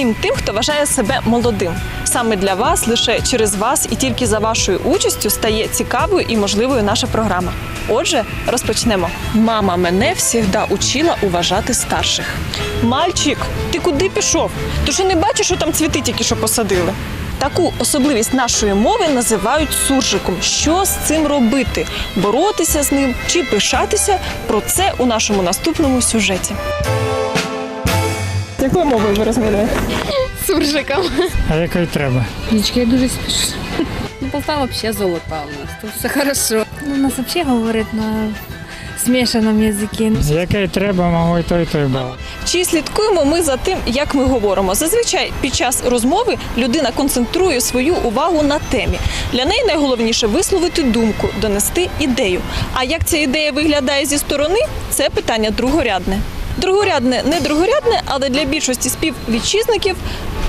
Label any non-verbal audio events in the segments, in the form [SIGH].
Всім тим, хто вважає себе молодим. Саме для вас, лише через вас і тільки за вашою участю стає цікавою і можливою наша програма. Отже, розпочнемо. Мама мене завжди учила уважати старших. Мальчик, ти куди пішов? Ти що не бачиш, що там цвіти тільки що посадили? Таку особливість нашої мови називають суржиком. Що з цим робити? Боротися з ним чи пишатися? Про це у нашому наступному сюжеті. Якою мовою ви розмовляєте? суржиком. А якої треба? Нічки, я дуже спішу. Ну, Полтава взагалі золота у нас, тут все хорошо. Ну, у нас вообще говорят на смешанном языке. Якої треба, мого і той, і той бал. Чи слідкуємо ми за тим, як ми говоримо? Зазвичай під час розмови людина концентрує свою увагу на темі. Для неї найголовніше висловити думку, донести ідею. А як ця ідея виглядає зі сторони, це питання другорядне. Другорядне, не другорядне, але для більшості співвітчизників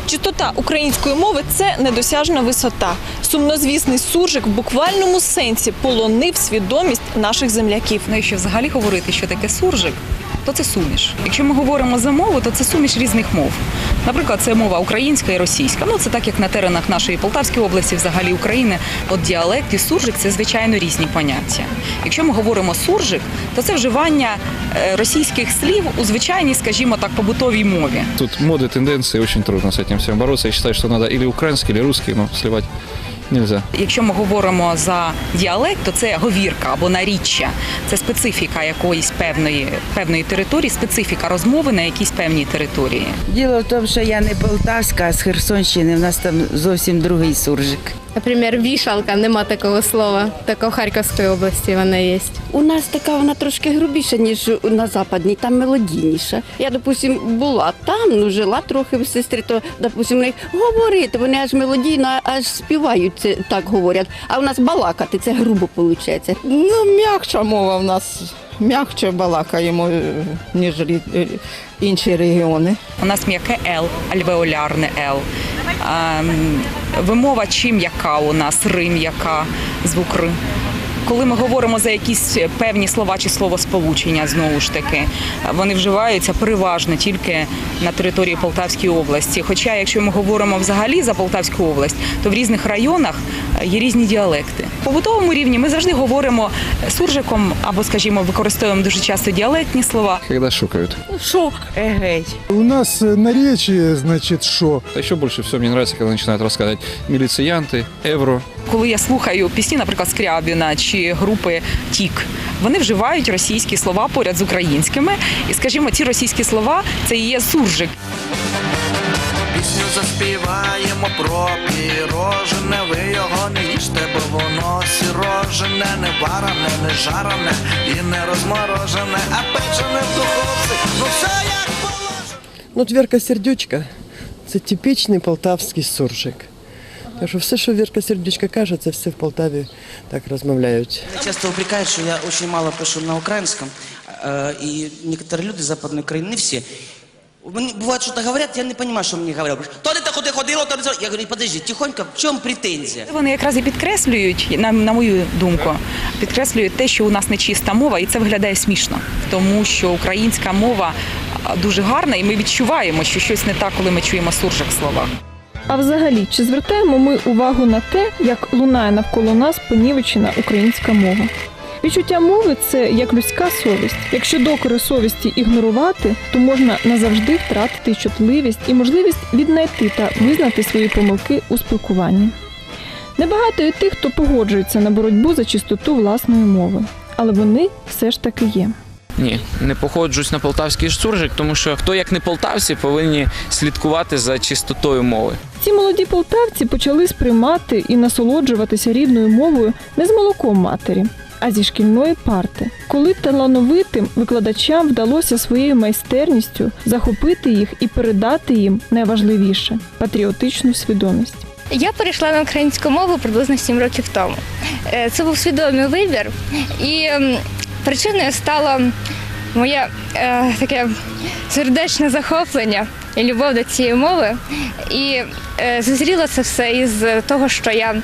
чистота української мови це недосяжна висота. Сумнозвісний суржик в буквальному сенсі полонив свідомість наших земляків. Ну, що взагалі говорити, що таке суржик, то це суміш. Якщо ми говоримо за мову, то це суміш різних мов. Наприклад, це мова українська і російська. Ну це так як на теренах нашої Полтавської області, взагалі України. От діалект і суржик це звичайно різні поняття. Якщо ми говоримо суржик, то це вживання е, російських слів у звичайній, скажімо так, побутовій мові. Тут моди тенденції, очень трудно з цим всем бороться. Я вважаю, що треба або украинский, або русский, ну сливать нельзя. Якщо ми говоримо за діалект, то це говірка або наріччя. Це специфіка якоїсь певної певної території, специфіка розмови на якійсь певній території. Діло в тому, що я не полтавська, а з Херсонщини. У нас там зовсім другий суржик. Наприклад, вішалка, нема такого слова. Така в Харківській області вона є. У нас така вона трошки грубіша, ніж на западній, там мелодійніша. Я, допустим, була там, ну жила трохи в сестрі, то, допустим, вони говорити, вони аж мелодійно, аж співають це так говорять. А у нас балакати, це грубо виходить. Ну, м'якша мова в нас. М'якше балакаємо, е, ніж рі- е, інші регіони. У нас м'яке Л, альвеолярне Л. Вимова чи м'яка у нас, ри м'яка, звук ри Коли ми говоримо за якісь певні слова чи словосполучення, знову ж таки, вони вживаються переважно тільки на території Полтавської області. Хоча, якщо ми говоримо взагалі за Полтавську область, то в різних районах е, є різні діалекти. В побутовому рівні ми завжди говоримо суржиком або, скажімо, використовуємо дуже часто діалектні слова. Когда шукают. Егей. У нас э, наречие, значит, что? А еще больше всего мне нравится, когда начинают рассказывать милициянты, евро. Коли я слухаю пісні, наприклад, Скрябіна чи групи Тік, вони вживають російські слова поряд з українськими. І, скажімо, ці російські слова це і є суржик. Пісню заспіваємо про пірожене, ви його не їжте, бо воно сірожене, не варене, не жарене і не розморожене, а печене в духовці, ну все як положено. Ну, Вірка Сердючка це типічний полтавський суржик. Так що все, що Вірка Сердючка каже, це все в Полтаві так розмовляють. Меня часто упрекают, что я очень мало пишу на украинском, э, и некоторые люди западной Украины, не все, Мне бывает, что-то говорят, я не понимаю, что мне говорят. То не так куди ходило, то не то. Я говорю, подожди, тихонько, в чому претензія? Вони якраз і підкреслюють, на, на мою думку, підкреслюють те, що у нас не чиста мова, і це виглядає смішно, тому що українська мова а, дуже гарна, і ми відчуваємо, що щось не так, коли ми чуємо суржик в словах. А взагалі, чи звертаємо ми увагу на те, як лунає навколо нас понівечена українська мова? Відчуття мови це як людська совість. Якщо докори совісті ігнорувати, то можна назавжди втратити чутливість і можливість віднайти та визнати свої помилки у спілкуванні. Небагато і тих, хто погоджується на боротьбу за чистоту власної мови, але вони все ж таки є. Ні, не походжусь на полтавський суржик, тому що хто як не полтавці повинні слідкувати за чистотою мови. Ці молоді полтавці почали сприймати і насолоджуватися рідною мовою не з молоком матері, а зі шкільної парти, коли талановитим викладачам вдалося своєю майстерністю захопити їх і передати їм найважливіше патріотичну свідомість. Я перейшла на українську мову приблизно 7 років тому. Е, Це був свідомий вибір, і причиною стало моє е, таке сердечне захоплення і любов до цієї мови. І е, зазріло це все із того, що я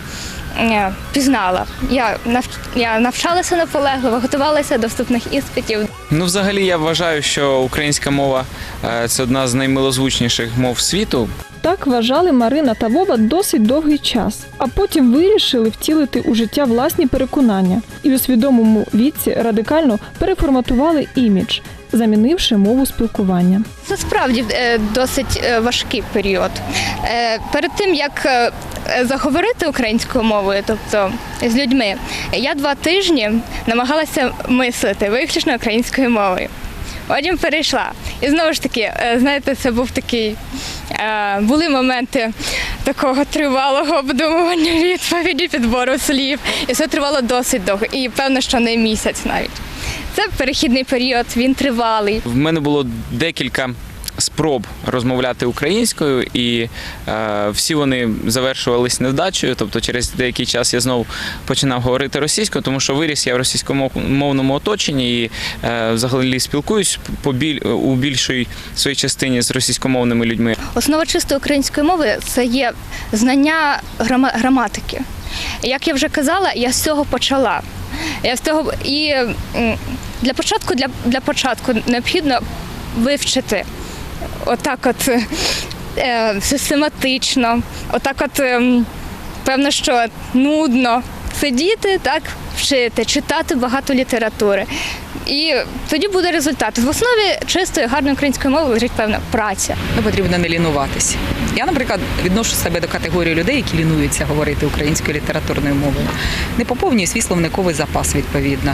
е, пізнала. Я, нав, я навчалася наполегливо, готувалася до вступних іспитів. Ну, взагалі, я вважаю, що українська мова е, це одна з наймилозвучніших мов світу. Так вважали Марина та Вова досить довгий час, а потім вирішили втілити у життя власні переконання і у свідомому віці радикально переформатували імідж, замінивши мову спілкування. Це справді е, досить е, важкий період. Е, Перед тим як заговорити українською мовою, тобто з людьми, я два тижні намагалася мислити виключно українською мовою. Потім перейшла. І знову ж таки, е, знаєте, це був такий. е, Були моменти такого тривалого обдумування [LAUGHS] відповіді, підбору слів. І все тривало досить довго. І певно, що не місяць навіть. Це перехідний період, він тривалий. В мене було декілька спроб розмовляти українською, і е, всі вони завершувались невдачею. Тобто, через деякий час я знову починав говорити російською, тому що виріс я в російськомовному оточенні і е, взагалі спілкуюсь по у більшій своїй частині з російськомовними людьми. Основа чистої української мови це є знання граматики. Як я вже казала, я з цього почала. Я з того і для початку, для, для початку необхідно вивчити отак, от е, систематично, отак, от ем, певно, що нудно сидіти, так, вчити, читати багато літератури. І тоді буде результат. В основі чистої, гарної української мови лежить певна праця. Ну, потрібно не лінуватися. Я, наприклад, відношу себе до категорії людей, які лінуються говорити українською літературною мовою. Не поповнюю свій словниковий запас відповідно.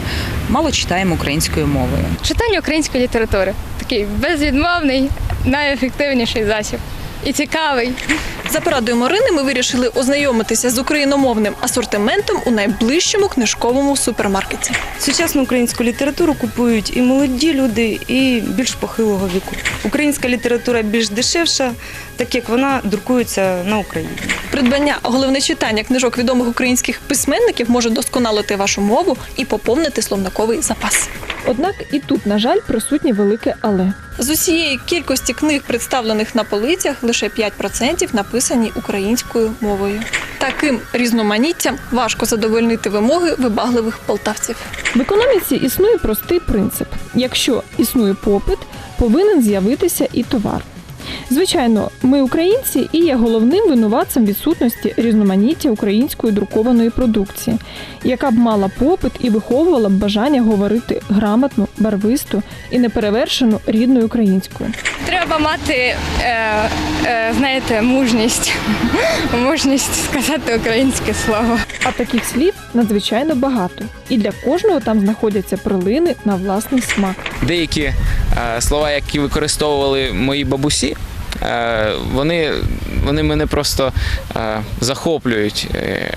Мало читаємо українською мовою. Читання української літератури такий безвідмовний, найефективніший засіб. І цікавий. За порадою Марини ми вирішили ознайомитися з україномовним асортиментом у найближчому книжковому супермаркеті. Сучасну українську літературу купують і молоді люди, і більш похилого віку. Українська література більш дешевша, так як вона друкується на Україні. Придбання, головне читання книжок відомих українських письменників може досконалити вашу мову і поповнити словниковий запас. Однак і тут, на жаль, присутнє велике але. З усієї кількості книг, представлених на полицях, лише 5% написані українською мовою. Таким різноманіттям важко задовольнити вимоги вибагливих полтавців. В економіці існує простий принцип: якщо існує попит, повинен з'явитися і товар. Звичайно, ми українці і є головним винуватцем відсутності різноманіття української друкованої продукції, яка б мала попит і виховувала б бажання говорити грамотну, барвисту і неперевершену рідною українською. Треба мати, е, е, знаєте, мужність. [LAUGHS] Мужність сказати українське слово. А таких слів надзвичайно багато, і для кожного там знаходяться прилини на власний смак. Деякі е, слова, які використовували мої бабусі, вони, вони мене просто е, захоплюють. Е,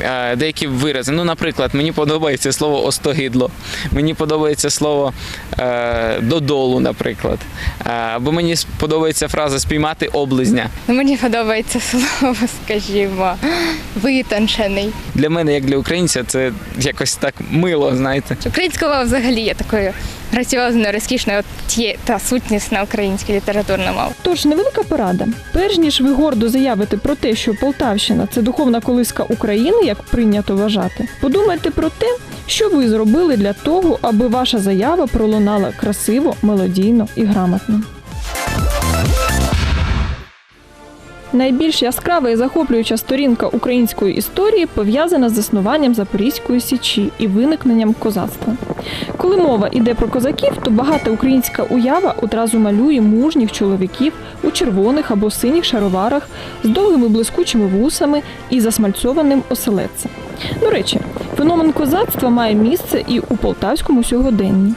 е, деякі вирази. Ну, наприклад, мені подобається слово остогидло, мені подобається слово е, додолу, наприклад. Е, або мені подобається фраза спіймати облизня. Ну, Мені подобається слово, скажімо, витончений. Для мене, як для українця, це якось так мило, знаєте. Українська мова взагалі є такою граціозною, розкішно от є та сутність на українській літературна мова. Тож невелика порада. Перш ніж ви гордо заявите про те, що Полтавщина це духовна колиска України, як прийнято вважати, подумайте про те, що ви зробили для того, аби ваша заява пролунала красиво, мелодійно і грамотно. Найбільш яскрава і захоплююча сторінка української історії пов'язана з заснуванням Запорізької січі і виникненням козацтва. Коли мова йде про козаків, то багата українська уява одразу малює мужніх чоловіків у червоних або синіх шароварах з довгими блискучими вусами і засмальцьованим оселедцем. До речі, феномен козацтва має місце і у полтавському сьогоденні.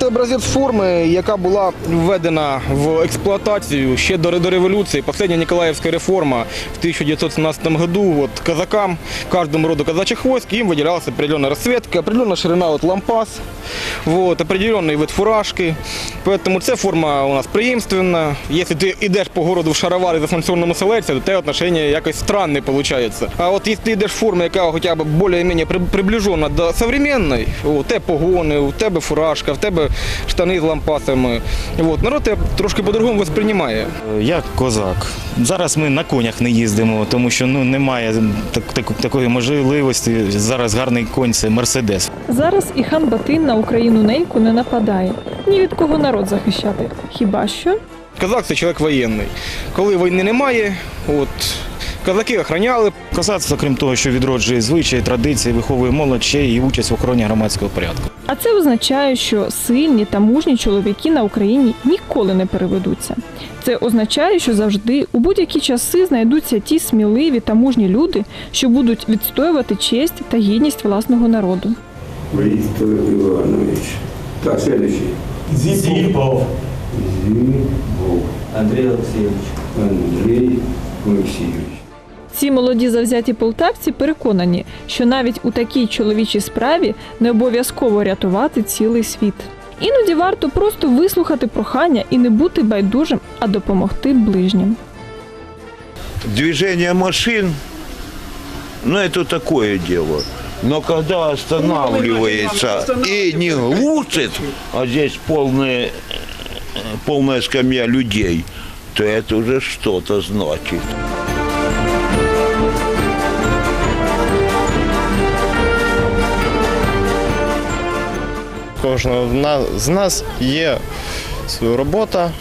Це образець форми, яка була введена в експлуатацію ще до, до революції. Последня Ніколаївська реформа в 1917 году. Вот казакам, каждому роду казачьих войск, им выделялась определенная расцветка, определенная ширина вот, лампас, вот, определенный вид фуражки. Поэтому ця форма у нас преемственна. Якщо ти йдеш по городу в шароварі за санкціонному селекції, то те отношення якось странне виходить. А от якщо ти йдеш в формі, яка хоча б більш-менш приближена до современної, у тебе погони, у тебе фуражка, в тебе себе штани з лампасами. От. Народ тебе трошки по-другому сприймає. Я козак. Зараз ми на конях не їздимо, тому що ну немає так, так, такої можливості. Зараз гарний конь це мерседес. Зараз і хан Батин на Україну неньку не нападає. Ні від кого народ захищати. Хіба що? Козак це чоловік воєнний. Коли війни немає, от, козаки охороняли. Козацтво, крім того, що відроджує звичаї, традиції, виховує молодь, ще й участь в охороні громадського порядку. А це означає, що сильні та мужні чоловіки на Україні ніколи не переведуться. Це означає, що завжди у будь-які часи знайдуться ті сміливі та мужні люди, що будуть відстоювати честь та гідність власного народу. Борис Иванович. Так, следующий. Зипов. Зипов. Андрей Алексеевич. Андрей Алексеевич. Ці молоді завзяті полтавці переконані, що навіть у такій чоловічій справі не обов'язково рятувати цілий світ. Іноді варто просто вислухати прохання і не бути байдужим, а допомогти ближнім. Движение машин, ну это такое дело. Но когда останавливается и не глушит, а здесь полная, полная скамья людей, то это уже что-то значит. Кожного. З нас є робота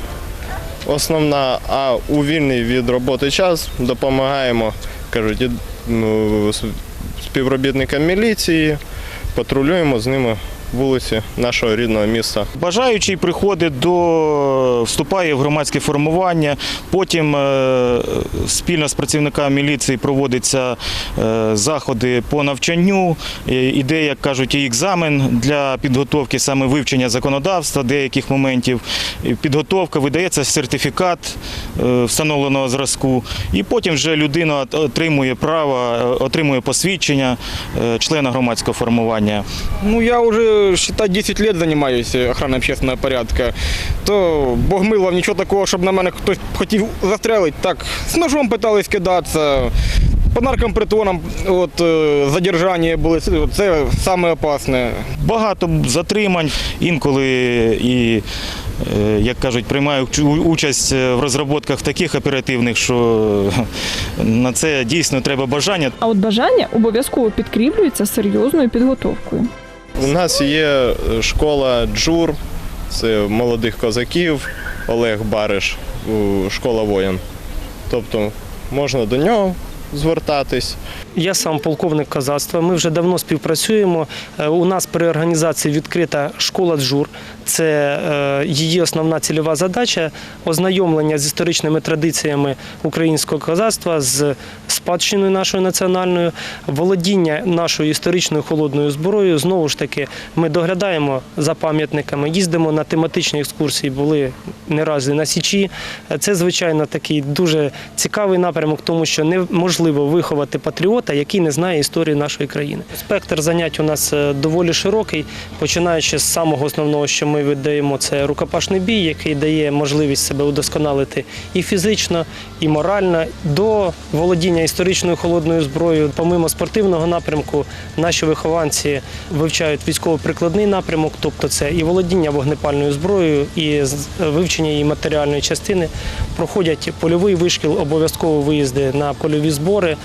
основна, а у вільний від роботи час допомагаємо кажуть, ну, співробітникам міліції, патрулюємо з ними вулиці нашого рідного міста. Бажаючий приходить до вступає в громадське формування. Потім е, спільно з працівниками міліції проводяться е, заходи по навчанню. Е, Іде, як кажуть, і екзамен для підготовки саме вивчення законодавства, деяких моментів. Підготовка видається сертифікат встановленого зразку, і потім вже людина отримує право, отримує посвідчення члена громадського формування. Ну, я уже, считай, 10 лет занимаюсь охраной общественного порядка. То Богмилов, нічого такого, щоб на мене хтось хотів застрелити. Так, з ножом питались кидатися. По наркомпритонам от, е, задержання були. Це, це саме опасне. Багато затримань, інколи і, е, як кажуть, приймаю участь е, в розробках таких оперативних, що [LAUGHS] на це дійсно треба бажання. А от бажання обов'язково підкріплюється серйозною підготовкою. У нас є е, школа Джур, це молодих козаків, Олег Бариш, школа воїн. Тобто можна до нього звертатись. Я сам полковник козацтва. Ми вже давно співпрацюємо. Е, У нас при організації відкрита школа джур. Це е, її основна цільова задача ознайомлення з історичними традиціями українського козацтва, з спадщиною нашою національною, володіння нашою історичною холодною зброєю. Знову ж таки, ми доглядаємо за пам'ятниками, їздимо на тематичні екскурсії, були не раз на Січі. Це, звичайно, такий дуже цікавий напрямок, тому що неможливо виховати патріота, який не знає історії нашої країни. Спектр занять у нас е, доволі широкий, починаючи з самого основного, що ми віддаємо, це рукопашний бій, який дає можливість себе удосконалити і фізично, і морально, до володіння історичною холодною зброєю. Помимо спортивного напрямку, наші вихованці вивчають військово-прикладний напрямок, тобто це і володіння вогнепальною зброєю, і вивчення її матеріальної частини. Проходять польовий вишкіл, обов'язково виїзди на польові збори,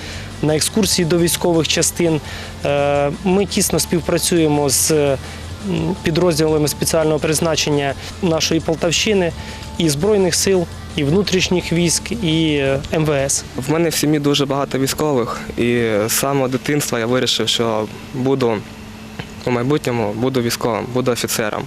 на екскурсії до військових частин. Е, Ми тісно співпрацюємо з підрозділами спеціального призначення нашої Полтавщини і Збройних сил, і внутрішніх військ, і е, МВС. В мене в сім'ї дуже багато військових, і з самого дитинства я вирішив, що буду у майбутньому буду військовим, буду офіцером.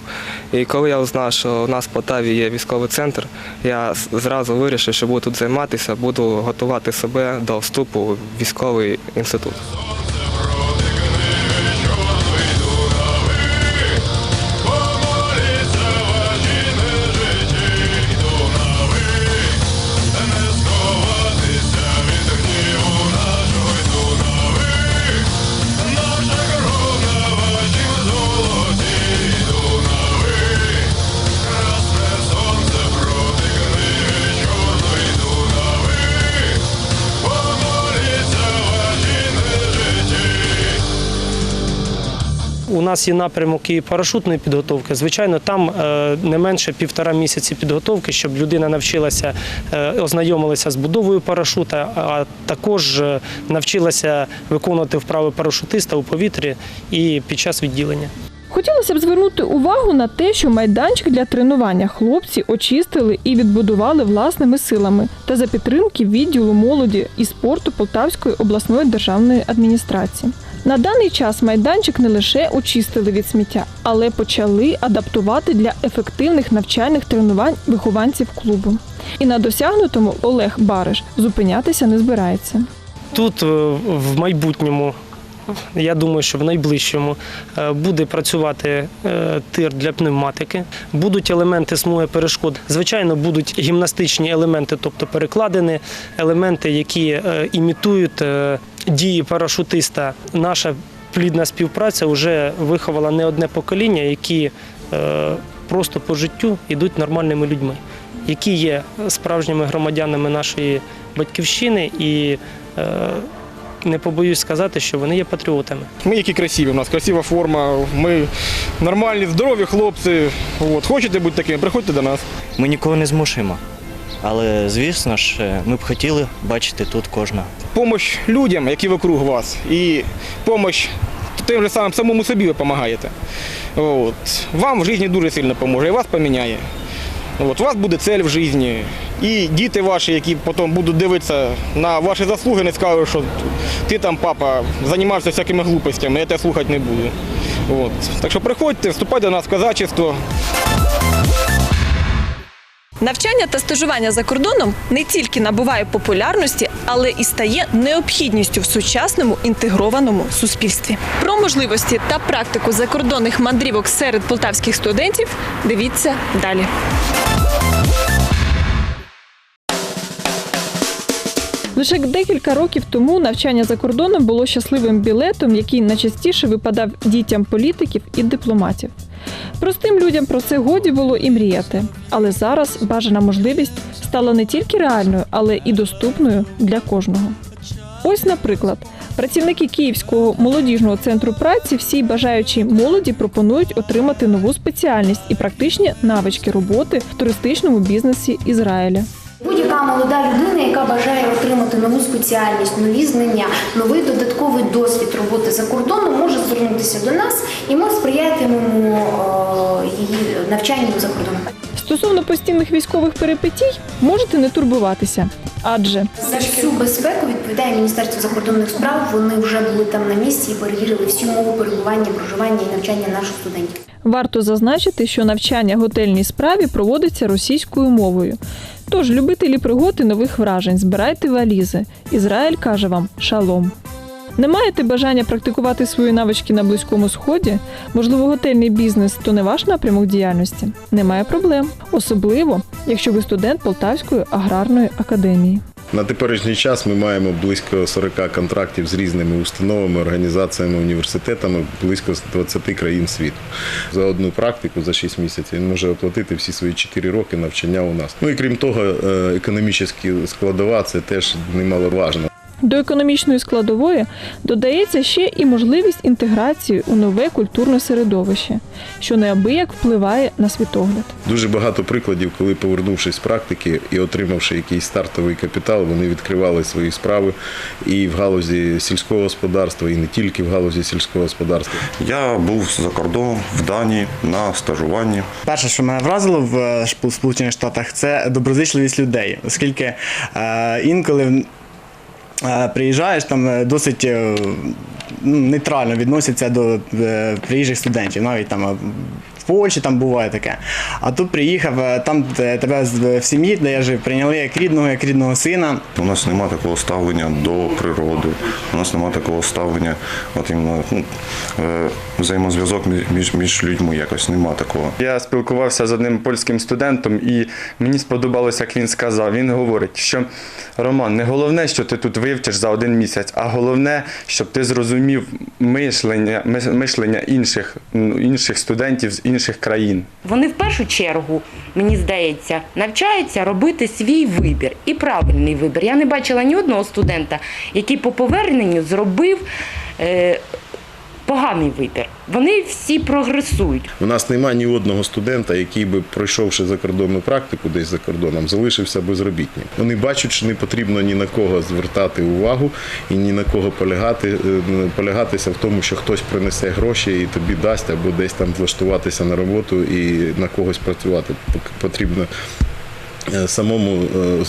І коли я узнав, що у нас в Полтаві є військовий центр, я зразу вирішив, що буду тут займатися, буду готувати себе до вступу в військовий інститут. У нас є напрямок і парашутної підготовки. Звичайно, там е, не менше півтора місяці підготовки, щоб людина навчилася, е, ознайомилася з будовою парашута, а також е, навчилася виконувати вправи парашутиста у повітрі і під час відділення. Хотілося б звернути увагу на те, що майданчик для тренування хлопці очистили і відбудували власними силами та за підтримки відділу молоді і спорту Полтавської обласної державної адміністрації. На даний час майданчик не лише очистили від сміття, але почали адаптувати для ефективних навчальних тренувань вихованців клубу. І на досягнутому Олег Бариш зупинятися не збирається. Тут е, в майбутньому, я думаю, що в найближчому е, буде працювати е, тир для пневматики, будуть елементи смуги перешкод. Звичайно, будуть гімнастичні елементи, тобто перекладини, елементи, які імітують дії парашутиста. Наша плідна співпраця вже виховала не одне покоління, які е, просто по життю йдуть нормальними людьми, які є справжніми громадянами нашої батьківщини і е, не побоюсь сказати, що вони є патріотами. Ми які красиві, у нас красива форма, ми нормальні, здорові хлопці. От, хочете бути такими, приходьте до нас. Ми нікого не змушуємо. Але, звісно ж, е, ми б хотіли бачити тут кожного. Помощь людям, які вокруг вас, і помощь тим же самим самому собі ви допомагаєте. От. Вам в житті дуже сильно допоможе, і вас поміняє. От. У вас буде цель в житті. І діти ваші, які потім будуть дивитися на ваші заслуги, не скажуть, що ти там, папа, займався всякими глупостями, я тебе слухати не буду. От. Так що приходьте, вступайте до нас в казачество. Навчання та стажування за кордоном не тільки набуває популярності, але і стає необхідністю в сучасному інтегрованому суспільстві. Про можливості та практику закордонних мандрівок серед полтавських студентів дивіться далі. Лише декілька років тому навчання за кордоном було щасливим білетом, який найчастіше випадав дітям політиків і дипломатів. Простим людям про це годі було і мріяти. Але зараз бажана можливість стала не тільки реальною, але і доступною для кожного. Ось, наприклад, працівники Київського молодіжного центру праці всій бажаючій молоді пропонують отримати нову спеціальність і практичні навички роботи в туристичному бізнесі Ізраїля. Будь-яка молода людина, яка бажає отримати нову спеціальність, нові знання, новий додатковий досвід роботи за кордоном, може звернутися до нас, і ми сприятимемо е, її навчанню за кордоном. Стосовно постійних військових перипетій, можете не турбуватися, адже За всю безпеку відповідає Міністерство закордонних справ. Вони вже були там на місці і перевірили всі умови перебування, проживання і навчання наших студентів. Варто зазначити, що навчання готельній справі проводиться російською мовою. Тож, любителі пригод і нових вражень, збирайте валізи. Ізраїль каже вам шалом. Не маєте бажання практикувати свої навички на близькому сході? Можливо, готельний бізнес то не ваш напрямок діяльності? Немає проблем, особливо якщо ви студент Полтавської аграрної академії. На теперішній час ми маємо близько 40 контрактів з різними установами, організаціями, університетами близько 20 країн світу. За одну практику за 6 місяців він може оплатити всі свої 4 роки навчання у нас. Ну і крім того, е, економічна складова це теж немаловажно. До економічної складової додається ще і можливість інтеграції у нове культурне середовище, що неабияк впливає на світогляд. Дуже багато прикладів, коли повернувшись з практики і отримавши якийсь стартовий капітал, вони відкривали свої справи і в галузі сільського господарства, і не тільки в галузі сільського господарства. Я був за кордоном в Данії на стажуванні. Перше, що мене вразило в е, Сполучених Штатах, це доброзичливість людей, оскільки е, інколи приїжджаєш, там е, досить е, ну, нейтрально відносяться до е, приїжджих студентів, навіть там. Польщі там буває таке. А тут приїхав, е, там де тебе з- в сім'ї, де я жив, прийняли як рідного, як рідного сина. У нас немає такого ставлення до природи, у нас немає такого ставлення, от іменно ну, е, взаємозв'язок між- між, людьми якось нема такого. Я спілкувався з одним польським студентом, і мені сподобалося, як він сказав. Він говорить, що Роман, не головне, що ти тут вивчиш за один місяць, а головне, щоб ти зрозумів мишлення, мишлення інших, інших студентів з інших країн. Вони в першу чергу, мені здається, навчаються робити свій вибір і правильний вибір. Я не бачила ні одного студента, який по поверненню зробив е, поганий вибір. Вони всі прогресують. У нас немає ні одного студента, який би пройшовши закордонну практику десь за кордоном, залишився безробітним. Вони бачать, що не потрібно ні на кого звертати увагу і ні на кого полягати, е, полягатися в тому, що хтось принесе гроші і тобі дасть, або десь там влаштуватися на роботу і на когось працювати. Потрібно самому е,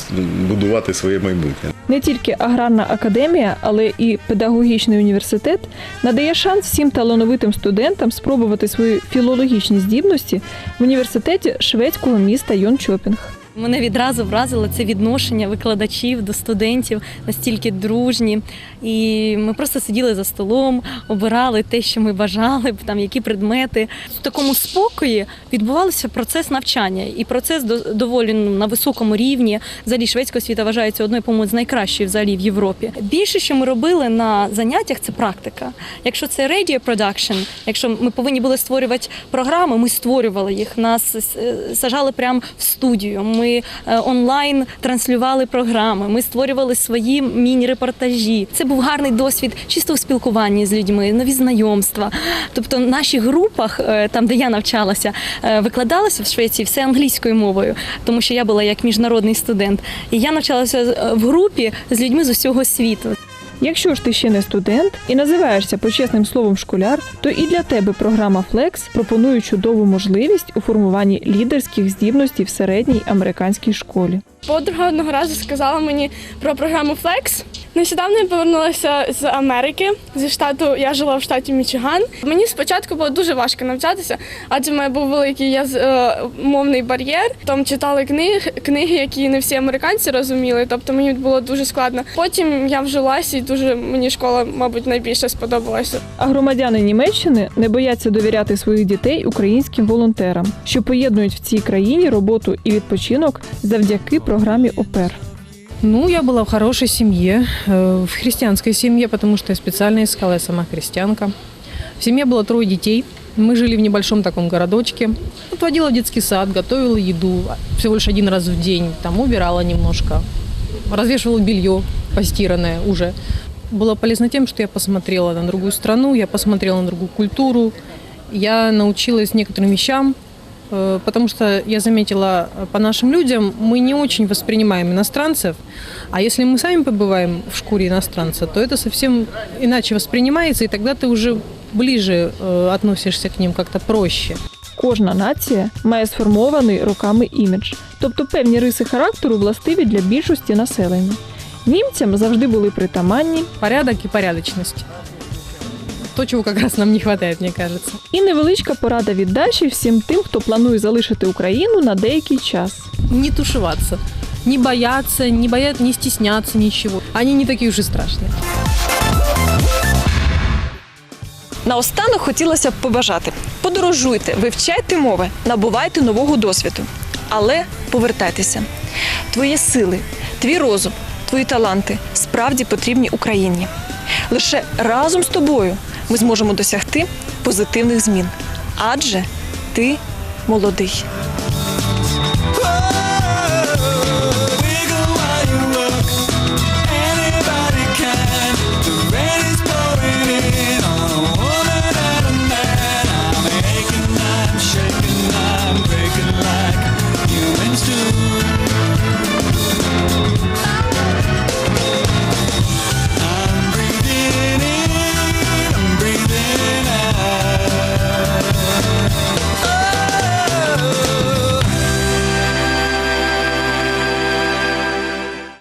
будувати своє майбутнє. Не тільки аграрна академія, але і педагогічний університет надає шанс всім талановитим студентам спробувати свої філологічні здібності в університеті шведського міста Йончопінг. Мене відразу вразило це відношення викладачів до студентів настільки дружні. І ми просто сиділи за столом, обирали те, що ми бажали, там які предмети. В такому спокої відбувався процес навчання, і процес до- доволі ну, на високому рівні. Взагалі шведська освіта вважається одною по-моєму, з найкращої взагалі в Європі. Більше, що ми робили на заняттях, це практика. Якщо це radio production, якщо ми повинні були створювати програми, ми створювали їх. Нас е, сажали прямо в студію. Ми е, онлайн транслювали програми. Ми створювали свої міні-репортажі. Це був гарний досвід чисто у спілкуванні з людьми, нові знайомства. Тобто, в наших групах, е, там де я навчалася, викладалася викладалося в Швеції все англійською мовою, тому що я була як міжнародний студент. І я навчалася е, в групі з людьми з усього світу. Якщо ж ти ще не студент і називаєшся почесним словом школяр, то і для тебе програма Flex пропонує чудову можливість у формуванні лідерських здібностей в середній американській школі. Подруга одного разу сказала мені про програму Flex. Нещодавно я повернулася з Америки, зі штату я жила в штаті Мічиган. Мені спочатку було дуже важко навчатися, адже в мене був великий яз... е, мовний бар'єр. Там читали книги, книги, які не всі американці розуміли. Тобто мені було дуже складно. Потім я вжилася і дуже мені школа, мабуть, найбільше сподобалася. А громадяни Німеччини не бояться довіряти своїх дітей українським волонтерам, що поєднують в цій країні роботу і відпочинок завдяки програмі ОПЕР. Ну, я была в хорошей семье, э, в христианской семье, потому что я специально искала, я сама христианка. В семье было трое детей. Мы жили в небольшом таком городочке. Вот водила в детский сад, готовила еду всего лишь один раз в день. Там убирала немножко, развешивала белье постиранное уже. Было полезно тем, что я посмотрела на другую страну, я посмотрела на другую культуру. Я научилась некоторым вещам, Потому что я заметила э, по нашим людям, мы не очень воспринимаем иностранцев, а если мы сами побываем в шкуре иностранца, то это совсем иначе воспринимается, и тогда ты уже ближе э, относишься к ним как-то проще. Кожна нація має сформований роками імідж, тобто певні риси характеру властиві для більшості населення. Німцям завжди були притаманні порядок і порядочність. То, чого якраз нам не вистачає, мені кажеться. І невеличка порада віддачі всім тим, хто планує залишити Україну на деякий час. Не тушеваться, не бояться, не, боя... не стесняться ничего. Они не такие уж и страшные. Наостанок хотілося б побажати: подорожуйте, вивчайте мови, набувайте нового досвіду. Але повертайтеся. Твої сили, твій розум, твої таланти справді потрібні Україні. Лише разом з тобою ми зможемо досягти позитивних змін. Адже ти молодий.